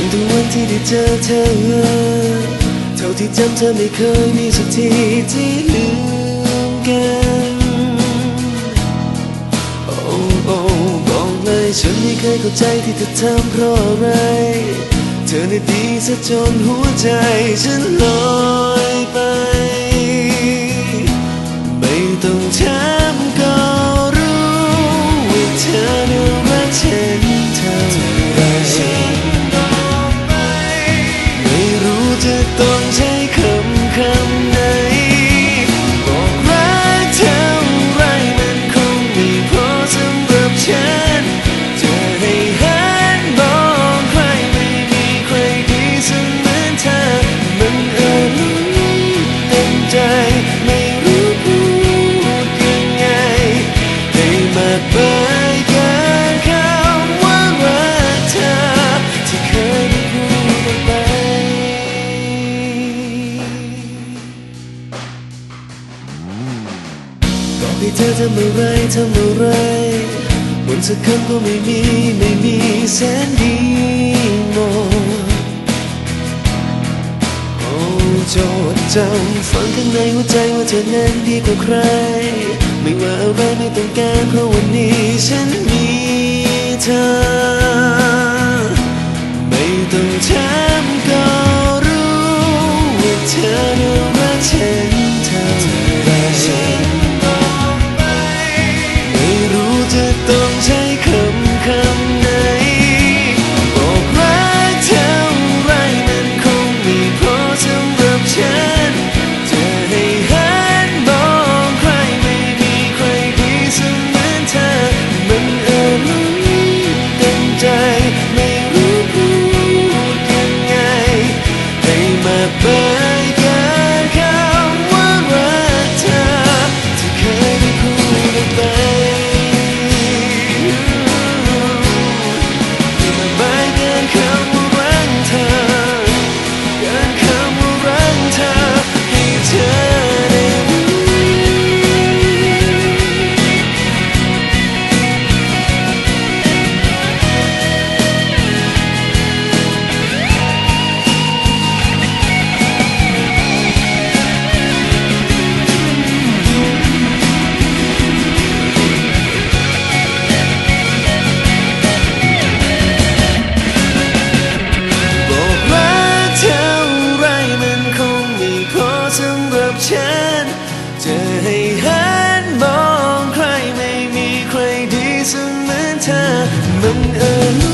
ตั้งแต่วันที่ได้เจอเธอ เท่าที่จำเธอไม่เคยมีสักทีที่ลืมกัน โอ้โอ้บอกเลยฉันไม่เคยเข้าใจที่เธอทำเพราะอะไร เธอในดีซะจนหัวใจฉันลอย ให้เธอทำอะไรทำอะไรบนสักคำก็ไม่มีไม่มีแสนดีมองโอ้จดจำฝังข้างในหัวใจว่าเธอนั้นดีกว่าใคร ไม่ว่าอะไรไม่ต้องแก้รเพราะวันนี้ฉันมีเธอ สำหรับฉัน จะให้หันมองใครไม่มีใครดีเสมือนเธอมันเอิญ